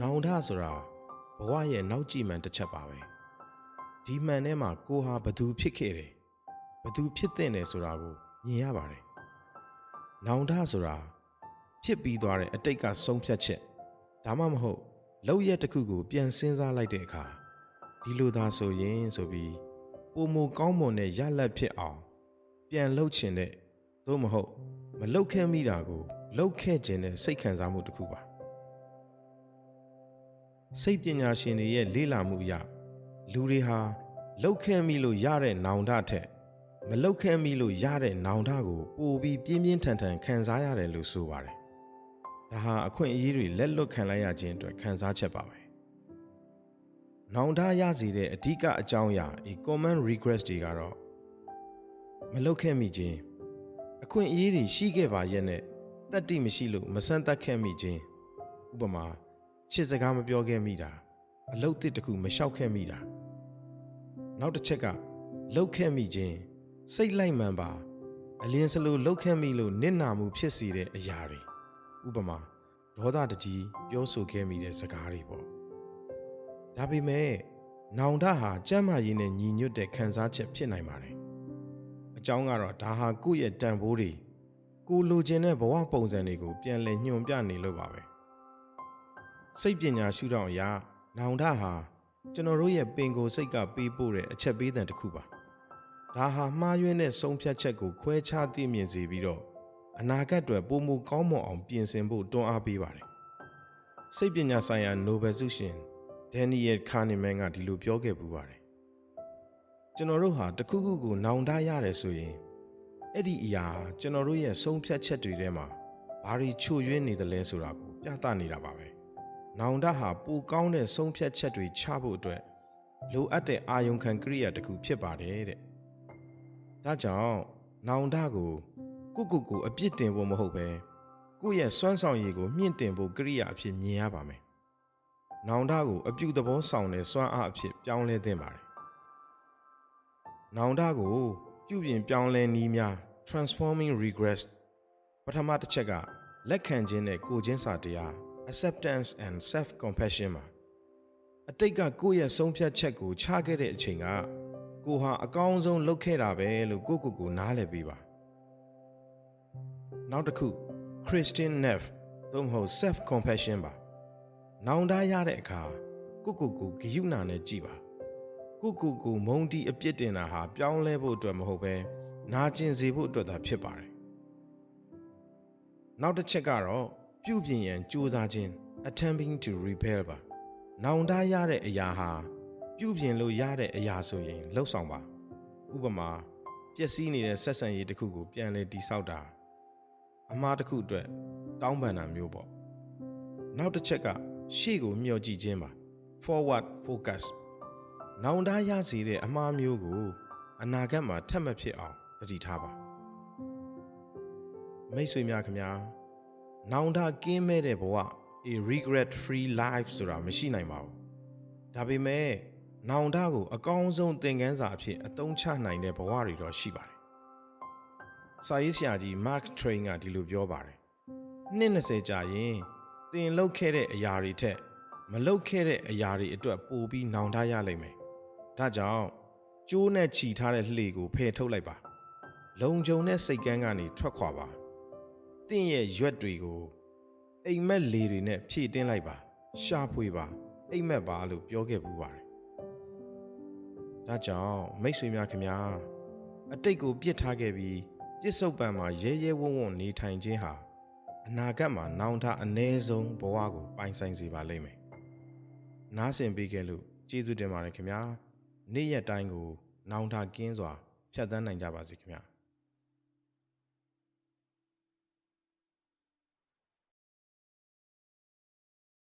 နောင်တဆိုတာဘဝရဲ့နောက်ကြည့်မှန်တစ်ချက်ပါပဲဒီမှန်ထဲမှာကိုဟာဘသူဖြစ်ခဲ့တယ်ဘသူဖြစ်တဲ့တယ်ဆိုတာကိုမြင်ရပါတယ်နောင်တဆိုတာဖြစ်ပြီးသွားတဲ့အတိတ်ကဆုံးဖြတ်ချက်ဒါမှမဟုတ်လောက်ရက်တစ်ခုကိုပြန်စဉ်းစားလိုက်တဲ့အခါဒီလိုသာဆိုရင်ဆိုပြီးပုံမကောင်းမွန်တဲ့ရလတ်ဖြစ်အောင်ပြန်လှုပ်ချင်တဲ့သို့မဟုတ်မလှုပ်ခဲ့မိတာကိုလှုပ်ခဲ့ခြင်းတဲ့စိတ်ခံစားမှုတစ်ခုပါ စိတ်ပညာရှင်တွေရဲ့လေ့လာမှုအရလူတွေဟာလှုပ်ခဲ့မိလို့ရတဲ့နောင်တထက်မလှုပ်ခဲ့မိလို့ရတဲ့နောင်တကိုပိုပြီးပြင်းပြင်းထန်ထန်ခံစားရတယ်လို့ဆိုပါတယ်ဒါဟာအခွင့်အရေးတွေလက်လွတ်ခံလိုက်ရခြင်းအတွက်ခံစားချက်ပါပဲနောင်တရစီတဲ့အဓိကအကြောင်းအရာဒီ common regrets တွေကတော့မလှုပ်ခဲ့မိခြင်းအခွင့်အရေးတွေရှိခဲ့ပါရဲ့နဲ့တတ်တိမရှိလို့မဆန်းသက်ခဲ့မိခြင်းဥပမာ ချစ်စကားမပြောခဲ့မိတာအလုတ်တစ်တခုမလျှောက်ခဲ့မိတာနောက်တစ်ချက်ကလှုပ်ခဲ့မိခြင်းစိတ်လိုက်မှန်ပါအလင်းစလိုလှုပ်ခဲ့မိလို့နစ်နာမှုဖြစ်စေတဲ့အရာတွေဥပမာဒေါသတကြီးပြောဆိုခဲ့မိတဲ့စကားတွေပေါ့ဒါပေမဲ့နောင်တဟာကြမ်းမာရေးနဲ့ညီညွတ်တဲ့ခံစားချက်ဖြစ်နိုင်ပါတယ်အကြောင်းကတော့ဒါဟာကိုယ့်ရဲ့တန်ဖိုးတွေကိုလိုချင်တဲ့ဘဝပုံစံတွေကိုပြန်လည်ညွှန်ပြနေလို့ပါပဲ စိတ်ပညာရှုထောင့်အရာနောင်တဟာကျွန်တော်တို့ရဲ့ပင်ကိုယ်စိတ်ကပေးပို့တဲ့အချက်ပေးတဲ့တစ်ခုပါဒါဟာမှားယွင်းတဲ့ဆုံးဖြတ်ချက်ကိုခွဲခြားသိမြင်စေပြီးတော့အနာဂတ်အတွက်ပုံမကောင်းမွန်အောင်ပြင်ဆင်ဖို့တွန်းအားပေးပါတယ်စိတ်ပညာဆိုင်ရာနိုဘယ်ဆုရှင်ဒန်နီယယ်ခါနီမန်ကဒီလိုပြောခဲ့ပူပါတယ်ကျွန်တော်တို့ဟာတခုခုကိုနောင်တရတယ်ဆိုရင်အဲ့ဒီအရာကျွန်တော်တို့ရဲ့ဆုံးဖြတ်ချက်တွေထဲမှာဘာတွေချို့ယွင်းနေသလဲဆိုတာကိုပြသနေတာပါပဲ နောင်တဟာပိုကောင်းတဲ့ဆုံးဖြတ်ချက်တွေချဖို့အတွက်လိုအပ်တဲ့အာယုံခံကိရိယာတစ်ခုဖြစ်ပါတယ်တဲ့ဒါကြောင့်နောင်တကိုကိုကိုကိုအပြစ်တင်ဖို့မဟုတ်ပဲကိုယ့်ရဲ့စွမ်းဆောင်ရည်ကိုမြင့်တင်ဖို့ကိရိယာအဖြစ်မြင်ရပါမယ်နောင်တကိုအပြုသဘောဆောင်တဲ့စွမ်းအားအဖြစ်ပြောင်းလဲသင့်ပါတယ်နောင်တကိုပြုပြင်ပြောင်းလဲနည်းများ transforming regress ပထမတစ်ချက်ကလက်ခံခြင်းနဲ့ကိုချင်းစာတရား acceptance and self compassion မှာအတိတ်ကကိုယ့်ရဲ့ဆုံးဖြတ်ချက်ကိုချခဲ့တဲ့အချိန်ကကိုဟာအကောင်းဆုံးလုပ်ခဲ့တာပဲလို့ကိုကိုကိုနားလည်ပေးပါနောက်တစ်ခု Christian Neff သို့မဟုတ် self compassion ပါနောင်တရတဲ့အခါကိုကိုကိုဂယုဏနဲ့ကြည်ပါကိုကိုကိုမုံတီအပြစ်တင်တာဟာပြောင်းလဲဖို့အတွက်မဟုတ်ပဲနာကျင်စေဖို့အတွက်သာဖြစ်ပါတယ်နောက်တစ်ချက်ကတော့ ပြုပြင်ရန်ကြိုးစားခြင်း attempting to repair ပါနောင်တရတဲ့အရာဟာပြုပြင်လို့ရတဲ့အရာဆိုရင်လှုပ်ဆောင်ပါဥပမာပျက်စီးနေတဲ့ဆက်ဆံရေးတစ်ခုကိုပြန်လည်တိဆောက်တာအမှားတစ်ခုအတွက်တောင်းပန်တာမျိုးပေါ့နောက်တစ်ချက်ကရှေ့ကိုမျှော်ကြည့်ခြင်းပါ forward focus နောင်တရစေတဲ့အမှားမျိုးကိုအနာဂတ်မှာထပ်မဖြစ်အောင်သတိထားပါမိတ်ဆွေများခင်ဗျာ နောင်တကင်းမဲ့တဲ့ဘဝ a regret free life ဆိုတာမရှိနိုင်ပါဘူးဒါပေမဲ့နောင်တကိုအကောင်းဆုံးသင်ခန်းစာအဖြစ်အသုံးချနိုင်တဲ့ဘဝတွေတော့ရှိပါတယ်စာရေးဆရာကြီး Mark Twain ကဒီလိုပြောပါတယ်နှစ်20ကြာရင်သင်လုပ်ခဲ့တဲ့အရာတွေထက်မလုပ်ခဲ့တဲ့အရာတွေအတွက်ပိုပြီးနောင်တရလိမ့်မယ်ဒါကြောင့်ကျိုးနဲ့ချီထားတဲ့လှေကိုဖယ်ထုတ်လိုက်ပါ လုံခြုံတဲ့စိတ်ကန်းကနေထွက်ခွာပါ တင့်ရဲ့ရွက်တွေကိုအိမ်မက်လေတွေနဲ့ဖြည့်တင်းလိုက်ပါ ရှာဖွေပါအိမ်မက်ပါလို့ပြောခဲ့ပူပါတယ်ဒါကြောင့်မိတ်ဆွေများခင်ဗျာအတိတ်ကိုပြစ်ထားခဲ့ပြီးပြစ်စုံပံမှာရဲရဲဝံ့ဝံ့နေထိုင်ခြင်းဟာအနာဂတ်မှာနောင်တအ ਨੇ ဆုံးဘဝကိုပိုင်ဆိုင်စေပါလိမ့်မယ်နားဆင်ပေးခဲ့လို့ကျေးဇူးတင်ပါတယ်ခင်ဗျာနေ့ရက်တိုင်းကို နောင်တကင်းစွာဖြတ်သန်းနိုင်ကြပါစေခင်ဗျာ